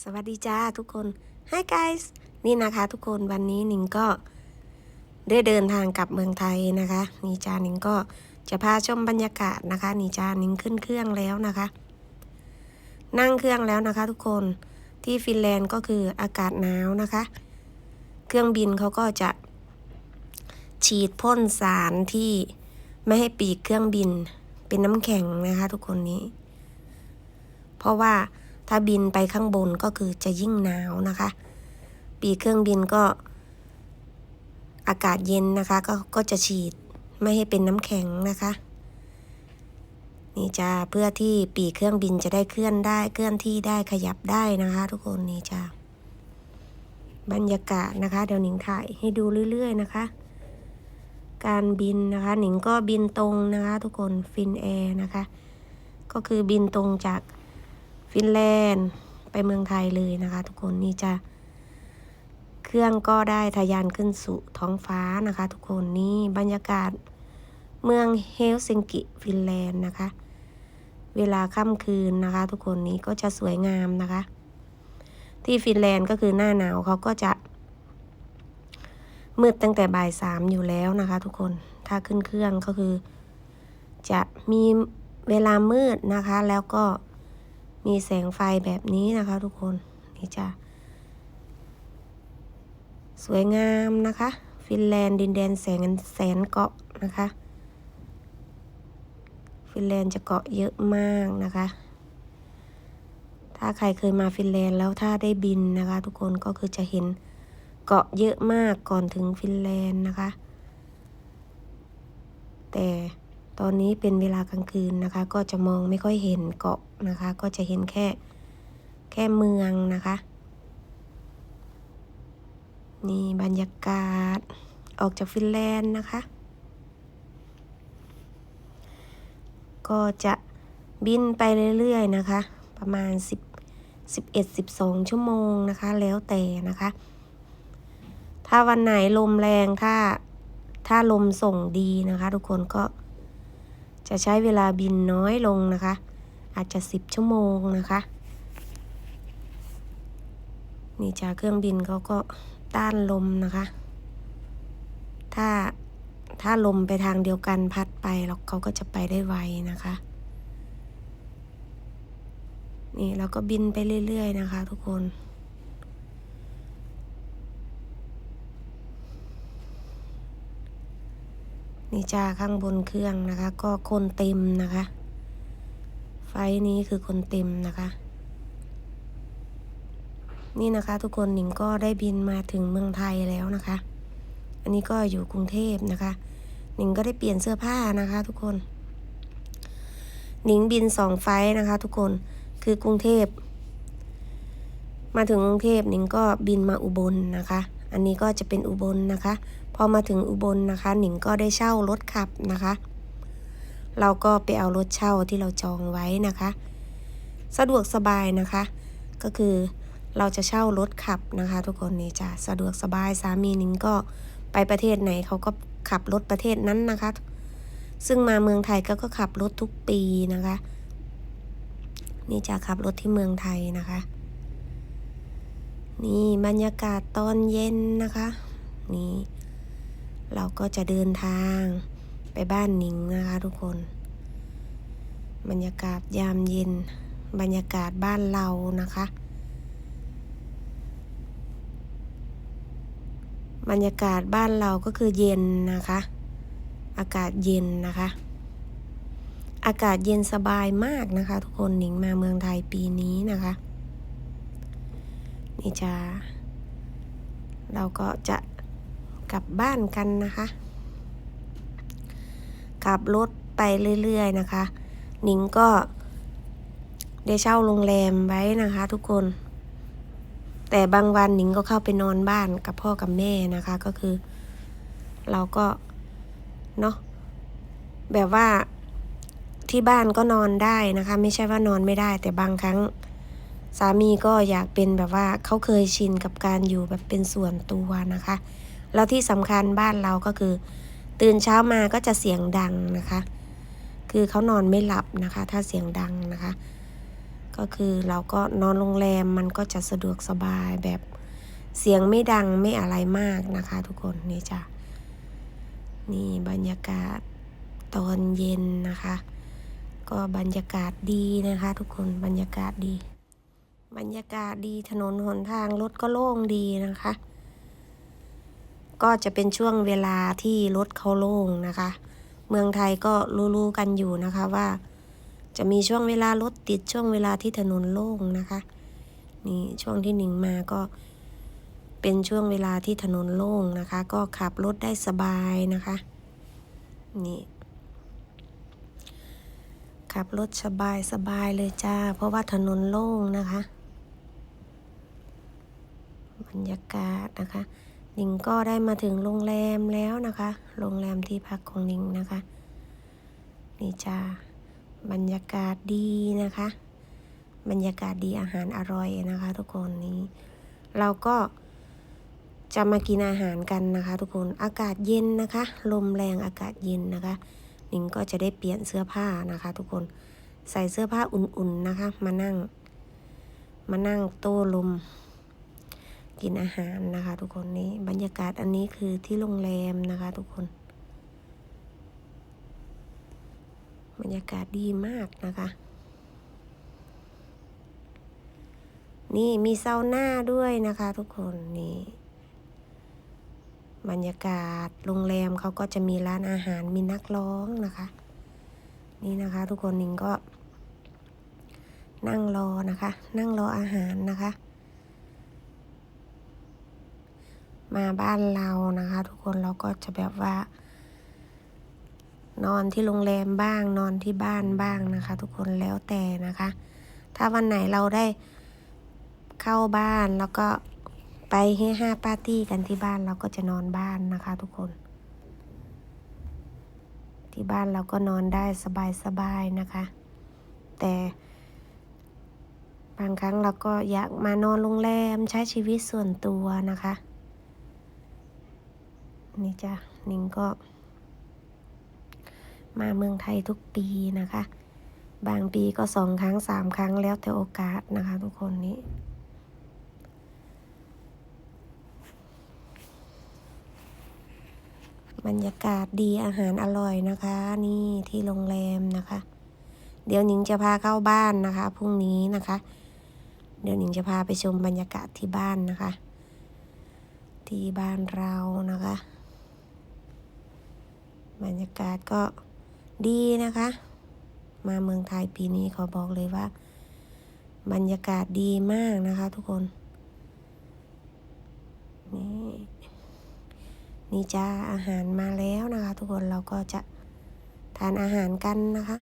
สวัสดีจ้าทุกคน Hi guys นี่นะคะทุกคนวันนี้หนิงก็ได้เดินทางกลับเมืองไทยนะคะ นี่จ้าหนิงก็จะพาชมบรรยากาศนะคะ นี่จ้าหนิงขึ้นเครื่องแล้วนะคะ นั่งเครื่องแล้วนะคะ ทุกคนที่ฟินแลนด์ก็คืออากาศหนาวนะคะ เครื่องบินเขาก็จะ ฉีดพ่นสารที่ไม่ให้ปีกเครื่องบินเป็นน้ำแข็งนะคะ ทุกคนนี้ เพราะว่า ถ้าบินไปข้างบนก็คือจะยิ่งหนาวนะคะ ปีเครื่องบินก็อากาศเย็นนะคะก็ก็จะฉีดไม่ให้เป็นน้ำแข็งนะคะ นี่จะเพื่อที่ปีเครื่องบินจะได้เคลื่อนได้เคลื่อนที่ได้ขยับได้นะคะ ทุกคนนี่จะบรรยากาศนะคะ เดี๋ยวหนิงถ่ายให้ดูเรื่อย ๆ นะคะ การบินนะคะ หนิงก็บินตรงนะคะ ทุกคนฟินแอร์นะคะ ก็คือบินตรงจาก ฟินแลนด์ไปเมืองไทยเลยนะคะ ทุกคนนี่จะเครื่องก็ได้ทะยานขึ้นสู่ท้องฟ้านะคะ ทุกคนนี่บรรยากาศเมืองเฮลซิงกิฟินแลนด์นะคะ เวลาค่ำคืนนะคะ ทุกคนนี้ก็จะสวยงามนะคะ ที่ฟินแลนด์ก็คือหน้าหนาวเขาก็จะมืดตั้งแต่บ่ายสามอยู่แล้วนะคะ ทุกคนถ้าขึ้นเครื่องก็คือ จะมีเวลามืดนะคะ แล้วก็ มีแสงไฟแบบนี้นะคะทุกคน นี่จะสวยงามนะคะ ฟินแลนด์ดินแดนแสงแสนเกาะนะคะ ฟินแลนด์จะเกาะเยอะมากนะคะ ถ้าใครเคยมาฟินแลนด์แล้วถ้าได้บินนะคะ ทุกคนก็คือจะเห็นเกาะเยอะมากก่อนถึงฟินแลนด์นะคะ แต่ ตอนนี้เป็นเวลากลางคืนนะคะ ก็จะมองไม่ค่อยเห็นเกาะนะคะ ก็จะเห็นแค่แค่เมืองนะคะ นี่บรรยากาศออกจากฟินแลนด์นะคะ ก็จะบินไปเรื่อยๆนะคะ ประมาณ 10 11 12 ชั่วโมงนะคะ แล้วแต่นะคะ ถ้าวันไหนลมแรงถ้าถ้าลมส่งดีนะคะ ทุกคนก็ จะใช้เวลาบินน้อยลงนะคะ อาจจะ 10 ชั่วโมงนะคะ นี่จากเครื่องบินเขาก็ต้านลมนะคะ ถ้าถ้าลมไปทางเดียวกันพัดไปแล้วเขาก็จะไปได้ไวนะคะ นี่เราก็บินไปเรื่อยๆนะคะทุกคน นี่จ้าข้างบนเครื่องนะคะ ก็คนเต็มนะคะ ไฟนี้คือคนเต็มนะคะ นี่นะคะทุกคนหนิงก็ได้บินมาถึงเมืองไทยแล้วนะคะ อันนี้ก็อยู่กรุงเทพนะคะ หนิงก็ได้เปลี่ยนเสื้อผ้านะคะ ทุกคน หนิงบินสองไฟนะคะ ทุกคน คือกรุงเทพ มาถึงกรุงเทพหนิงก็บินมาอุบลนะคะ อันนี้ก็จะเป็นอุบลนะคะ พอมาถึงอุบลนะคะ หนิงก็ได้เช่ารถขับนะคะ เราก็ไปเอารถเช่าที่เราจองไว้นะคะ สะดวกสบายนะคะ ก็คือเราจะเช่ารถขับนะคะ ทุกคนนี่จะสะดวกสบายสามีหนิงก็ไปประเทศไหนเขาก็ขับรถประเทศนั้นนะคะ ซึ่งมาเมืองไทยก็ก็ขับรถทุกปีนะคะ นี่จะขับรถที่เมืองไทยนะคะ นี่บรรยากาศตอนเย็นนะคะ นี่ เราก็จะเดินทางไปบ้านหนิงนะคะทุกคน บรรยากาศยามเย็น บรรยากาศบ้านเรานะคะ บรรยากาศบ้านเราก็คือเย็นนะคะ อากาศเย็นนะคะ อากาศเย็นสบายมากนะคะ ทุกคนหนิงมาเมืองไทยปีนี้นะคะ นี่จะเราก็จะกลับบ้านกันนะคะ ขับรถไปเรื่อยๆนะคะ นิงก็ได้เช่าโรงแรมไว้นะคะ ทุกคน แต่บางวันหนิงก็เข้าไปนอนบ้านกับพ่อกับแม่นะคะ ก็คือ เราก็เนาะแบบว่าที่บ้านก็นอนได้นะคะ ไม่ใช่ว่านอนไม่ได้ แต่บางครั้ง สามีก็อยากเป็นแบบว่าเขาเคยชินกับการอยู่แบบเป็นส่วนตัวนะคะ แล้วที่สำคัญบ้านเราก็คือ ตื่นเช้ามาก็จะเสียงดังนะคะ คือเขานอนไม่หลับนะคะ ถ้าเสียงดังนะคะ ก็คือเราก็นอนโรงแรมมันก็จะสะดวกสบายแบบเสียงไม่ดังไม่อะไรมากนะคะ ทุกคนนี่จ้ะนี่บรรยากาศตอนเย็นนะคะ ก็บรรยากาศดีนะคะ ทุกคนบรรยากาศดี บรรยากาศดีถนนหนทางรถก็โล่งดีนะคะ ก็จะเป็นช่วงเวลาที่รถเขาโล่งนะคะ เมืองไทยก็รู้ๆกันอยู่นะคะว่า จะมีช่วงเวลารถติดช่วงเวลาที่ถนนโล่งนะคะ นี่ช่วงที่หนิงมาก็เป็นช่วงเวลาที่ถนนโล่งนะคะ ก็ขับรถได้สบายนะคะ นี่ขับรถสบายสบายเลยจ้า เพราะว่าถนนโล่งนะคะ บรรยากาศนะคะนิงก็ได้มาถึงโรงแรมแล้วนะคะ โรงแรมที่พักของนิงนะคะ นี่จ้าบรรยากาศดีนะคะ บรรยากาศดีอาหารอร่อยนะคะ ทุกคนนี้ เราก็จะมากินอาหารกันนะคะ ทุกคนอากาศเย็นนะคะ ลมแรงอากาศเย็นนะคะนิงก็จะได้เปลี่ยนเสื้อผ้านะคะ ทุกคนใส่เสื้อผ้าอุ่นๆนะคะ มานั่ง มานั่งโต้ลม กินอาหารนะคะ ทุกคนนี้บรรยากาศอันนี้คือที่โรงแรมนะคะ ทุกคน บรรยากาศดีมากนะคะ นี่มีซาวน่าด้วยนะคะ ทุกคนนี่บรรยากาศโรงแรมเขาก็จะมีร้านอาหารมีนักร้องนะคะ นี่นะคะ ทุกคนนิงก็นั่งรอนะคะ นั่งรออาหารนะคะ มาบ้านเรานะคะ ทุกคนเราก็จะแบบว่า นอนที่โรงแรมบ้างนอนที่บ้านบ้างนะคะ ทุกคนแล้วแต่นะคะ ถ้าวันไหนเราได้เข้าบ้านแล้วก็ไปเฮฮาปาร์ตี้กันที่บ้านเราก็จะนอนบ้านนะคะ ทุกคน ที่บ้านเราก็นอนได้สบายๆนะคะ แต่บางครั้งเราก็อยากมานอนโรงแรมใช้ชีวิตส่วนตัวนะคะ นี่จ้ะนิงก็ มาเมืองไทยทุกปีนะคะ บางปีก็สองครั้งสามครั้งแล้วแต่โอกาสนะคะ ทุกคนนี้บรรยากาศดีอาหารอร่อยนะคะ นี่ที่โรงแรมนะคะ เดี๋ยวหนิงจะพาเข้าบ้านนะคะพรุ่งนี้นะคะ เดี๋ยวหนิงจะพาไปชมบรรยากาศที่บ้านนะคะ ที่บ้านเรานะคะ บรรยากาศก็ดีนะคะ มาเมืองไทยปีนี้ขอบอกเลยว่า บรรยากาศดีมากนะคะทุกคน นี่นี่จ้าอาหารมาแล้วนะคะ ทุกคนเราก็จะทานอาหารกันนะคะ